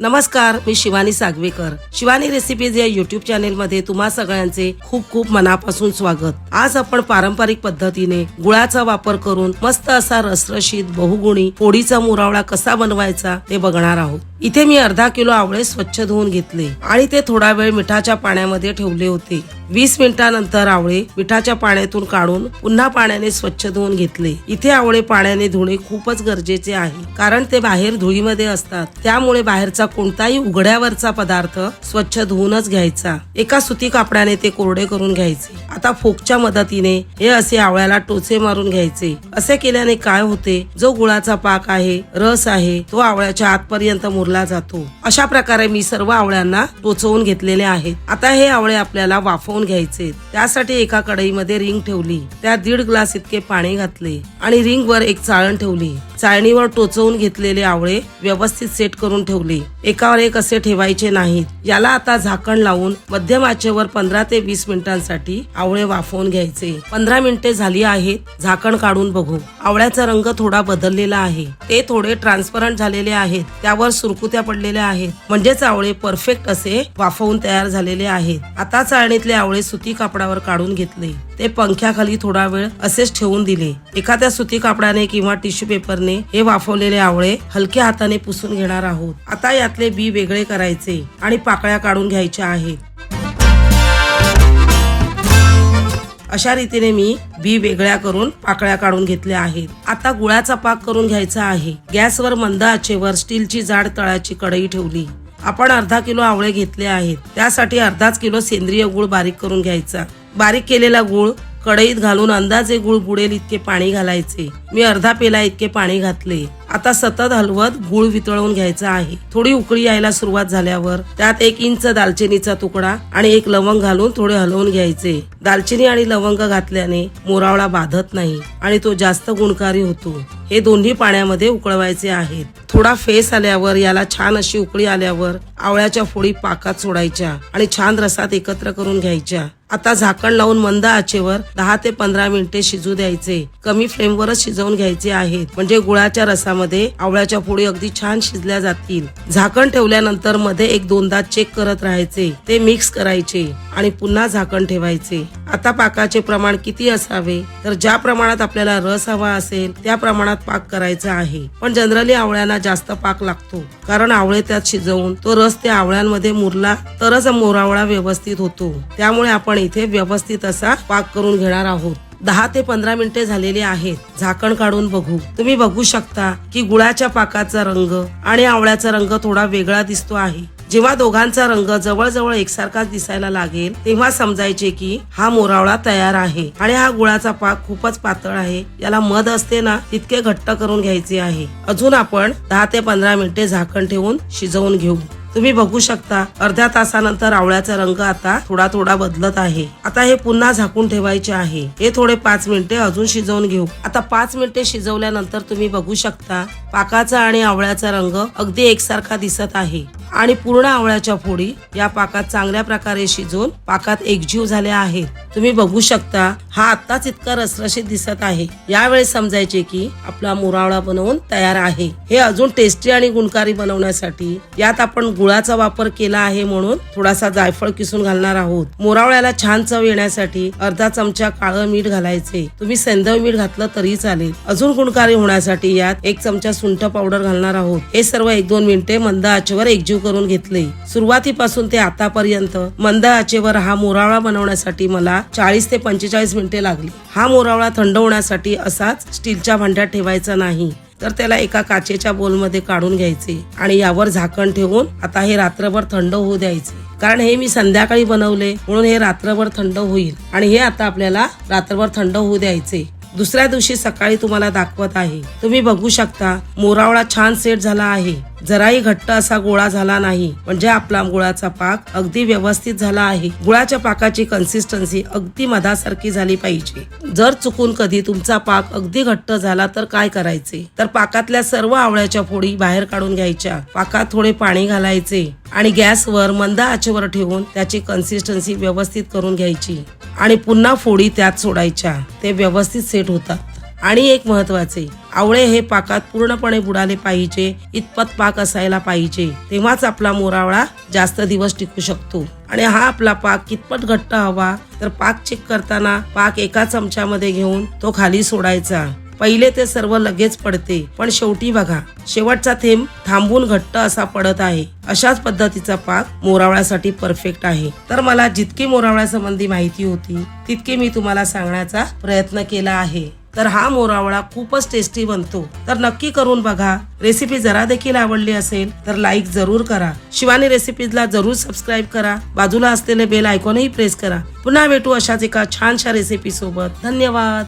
नमस्कार मी शिवानी सागवेकर. शिवानी रेसिपीज या युट्यूब चॅनेल मध्ये तुम्हा सगळ्यांचे खूप खूप मनापासून स्वागत. आज आपण पारंपरिक पद्धतीने गुळाचा वापर करून मस्त असा रसरशीत बहुगुणी पोळीचा मुरावळा कसा बनवायचा ते बघणार आहोत. इथे मी अर्धा किलो आवळे स्वच्छ धुवून घेतले आणि ते थोडा वेळ मिठाच्या पाण्यामध्ये ठेवले होते. वीस मिनिटानंतर आवळे मिठाच्या पाण्यातून काढून पुन्हा पाण्याने स्वच्छ धुवून घेतले. इथे आवळे पाण्याने धुणे खूपच गरजेचे आहे कारण ते बाहेर धुळीमध्ये असतात. त्यामुळे बाहेरचा कोणताही उघड्यावरचा पदार्थ स्वच्छ धुवूनच घ्यायचा. एका सुती कापडाने ते कोरडे करून घ्यायचे. आता फोकच्या मदतीने हे असे आवळ्याला टोचे मारून घ्यायचे. असे केल्याने काय होते? जो गुळाचा पाक आहे रस आहे तो आवळ्याच्या आतपर्यंत मुरला जातो. अशा प्रकारे मी सर्व आवळ्यांना टोचवून घेतलेले आहेत. आता हे आवळे आपल्याला वाफवून घ्यायचे. त्यासाठी एका कढईमध्ये रिंग ठेवली. त्यात दीड ग्लास इतके पाणी घातले आणि रिंग वर एक चाळण ठेवली. चाळणीवर टोचवून घेतलेले आवळे व्यवस्थित सेट करून ठेवले. एकावर एक असे ठेवायचे नाहीत. याला आता झाकण लावून मध्यम आचेवर पंधरा ते वीस मिनिटांसाठी आवळे वाफवून घ्यायचे. पंधरा मिनिटे झाली आहेत. झाकण काढून बघू. आवळ्याचा रंग थोडा बदललेला आहे. ते थोडे ट्रान्सपरंट झालेले आहेत. त्यावर सुरकुत्या पडलेल्या आहेत. म्हणजेच आवळे परफेक्ट असे वाफवून तयार झालेले आहेत. आता चाळणीतले आवळे सुती कापडावर काढून घेतले. ते पंख्याखाली थोडा वेळ असेच ठेवून दिले. एखाद्या सुती कापडाने किंवा टिश्यू पेपरने हे वाफवलेले आवळे हलक्या हाताने पुसून घेणार आहोत. आता यातले बी वेगळे करायचे आणि पाकळ्या काढून घ्यायच्या आहेत. अशा रीतीने मी बी वेगळ्या करून पाकळ्या काढून घेतल्या आहेत. आता गुळाचा पाक करून घ्यायचा आहे. गॅसवर मंद आचेवर स्टीलची जाड तळाची कढई ठेवली. आपण अर्धा किलो आवळे घेतले आहेत. त्यासाठी अर्धाच किलो सेंद्रिय गुळ बारीक करून घ्यायचा. बारीक केलेला गुळ कढईत घालून अंदाजे गुळ बुडेल इतके पाणी घालायचे. मी अर्धा पेला इतके पाणी घातले. आता सतत हलवत गुळ वितळवून घ्यायचा आहे. थोडी उकळी यायला सुरुवात झाल्यावर त्यात एक इंच दालचिनीचा तुकडा आणि एक लवंग घालून थोडे हलवून घ्यायचे. दालचिनी आणि लवंग घातल्याने मोरावळा बाधत नाही आणि तो जास्त गुणकारी होतो. हे दोन्ही पाण्यामध्ये उकळवायचे आहेत. थोडा फेस आल्यावर याला छान अशी उकळी आल्यावर आवळ्याच्या फोडी पाकात सोडायच्या आणि छान रसात एकत्र करून घ्यायच्या. आता झाकण लावून मंद आचेवर दहा ते पंधरा मिनिटे शिजू द्यायचे. कमी फ्लेमवरच शिजवून घ्यायचे आहेत. म्हणजे गुळाच्या रसामध्ये आवळ्याच्या पोळी अगदी छान शिजल्या जातील. झाकण ठेवल्यानंतरमध्ये एक दोनदा चेक करत राहायचे. ते मिक्स करायचे आणि पुन्हा झाकण ठेवायचे. आता पाकाचे प्रमाण किती असावे? तर ज्या प्रमाणात आपल्याला रस हवा असेल त्या प्रमाणात पाक करायचा आहे. पण जनरली आवळ्यांना जास्त पाक लागतो. कारण आवळे त्यात शिजवून तो रस त्या आवळ्यांमध्ये मुरला तरच मोरावळा व्यवस्थित होतो. त्यामुळे आपण इथे व्यवस्थित असा पाक करून घेणार आहोत. दहा ते पंधरा मिनिटे झालेली आहेत. झाकण काढून बघू. तुम्ही बघू शकता की गुळाच्या पाकाचा रंग आणि आवळ्याचा रंग थोडा वेगळा दिसतो आहे. जेव्हा दोघांचा रंग जवळजवळ एकसारखाच दिसायला लागेल तेव्हा समजायचे की हा मोरावळा तयार आहे आणि हा गुळाचा पाक खूपच पातळ आहे. याला मध असते ना तितके घट्ट करून घ्यायचे आहे. अजून आपण दहा ते पंधरा मिनिटे झाकण ठेवून शिजवून घेऊ. तुम्ही बघू शकता अर्ध्या तासानंतर आवळ्याचा रंग आता थोडा थोडा बदलत आहे. आता हे पुन्हा झाकून ठेवायचे आहे. हे थोडे पाच मिनिटे अजून शिजवून घेऊ. आता पाच मिनिटे शिजवल्यानंतर तुम्ही बघू शकता पाकाचा आणि आवळ्याचा रंग अगदी एकसारखा दिसत आहे. आणि पूर्ण आवळ्याच्या फोडी या पाकात चांगल्या प्रकारे शिजून पाकात एकजीव झाल्या आहेत. तुम्ही बघू शकता हा आत्ताच इतका रसरशीत दिसत आहे. यावेळी समजायचे की आपला मुरावळा बनवून तयार आहे. हे अजून टेस्टी आणि गुणकारी बनवण्यासाठी यात आपण गुळाचा वापर केला आहे म्हणून थोडासा जायफळ किसून घालणार आहोत. मोरावळ्याला छान चव येण्यासाठी अर्धा चमचा काळं मीठ घालायचे. तुम्ही सेंदव मीठ घातलं तरी चालेल. अजून गुणकारी होण्यासाठी यात एक चमचा सुंठ पावडर घालणार आहोत. हे सर्व एक दोन मिनिटे मंद आचेवर एकजीव करून घेतले. सुरुवातीपासून ते आतापर्यंत मंद आचेवर हा मोरावळा बनवण्यासाठी मला चाळीस ते पंचेचाळीस मिनिटे लागली. हा मोरावळा थंड होण्यासाठी असाच स्टीलच्या भांड्यात ठेवायचा नाही. तर त्याला एका काचेच्या बोलमध्ये काढून घ्यायचे आणि यावर झाकण ठेवून आता हे रात्रभर थंड होऊ द्यायचे. कारण हे मी संध्याकाळी बनवले म्हणून हे रात्रभर थंड होईल आणि हे आता आपल्याला रात्रभर थंड होऊ द्यायचे. दुसऱ्या दिवशी सकाळी तुम्हाला दाखवत आहे. तुम्ही बघू शकता मोरावळा छान सेट झाला आहे. जराही घट्ट असा गोळा झाला नाही. म्हणजे आपला गुळाचा पाक अगदी व्यवस्थित झाला आहे. गुळाच्या पाकाची कन्सिस्टन्सी अगदी मधासारखी झाली पाहिजे. जर चुकून कधी तुमचा पाक अगदी घट्ट झाला तर काय करायचे? तर पाकातल्या सर्व आवळ्याच्या फोडी बाहेर काढून घ्यायच्या. पाकात थोडे पाणी घालायचे आणि गॅसवर मंद आचेवर ठेवून त्याची कन्सिस्टन्सी व्यवस्थित करून घ्यायची. आणि पुन्हा फोडी त्यात सोडायच्या. ते व्यवस्थित सेट होतात. आणि एक महत्त्वाचे आवळे हे पाकात पूर्णपणे बुडाले पाहिजे इतपत पाक असायला पाहिजे तेव्हाच आपला मोरावळा जास्त दिवस टिकू शकतो. आणि हा आपला पाक कितपत घट्ट हवा तर पाक चेक करताना पाक एका चमच्यामध्ये घेऊन तो खाली सोडायचा. पहिले ते सर्व लगेच पडते पण शेवटी बघा शेवटचा थेंब थांबून घट्ट असा पडत आहे. अशाच पद्धतीचा पाक मोरावळ्यासाठी परफेक्ट आहे. तर मला जितकी मोरावळ्यासंबंधी माहिती होती तितकी मी तुम्हाला सांगण्याचा प्रयत्न केला आहे. तर हा मोरावळा खूपच टेस्टी बनतो. तर नक्की करून बघा. रेसिपी जरा देखील आवडली असेल तर लाईक जरूर करा. शिवानी रेसिपीजला जरूर सबस्क्राईब करा. बाजूला असलेले बेल आयकॉनही प्रेस करा. पुन्हा भेटू अशाच एका छानशा रेसिपी सोबत. धन्यवाद.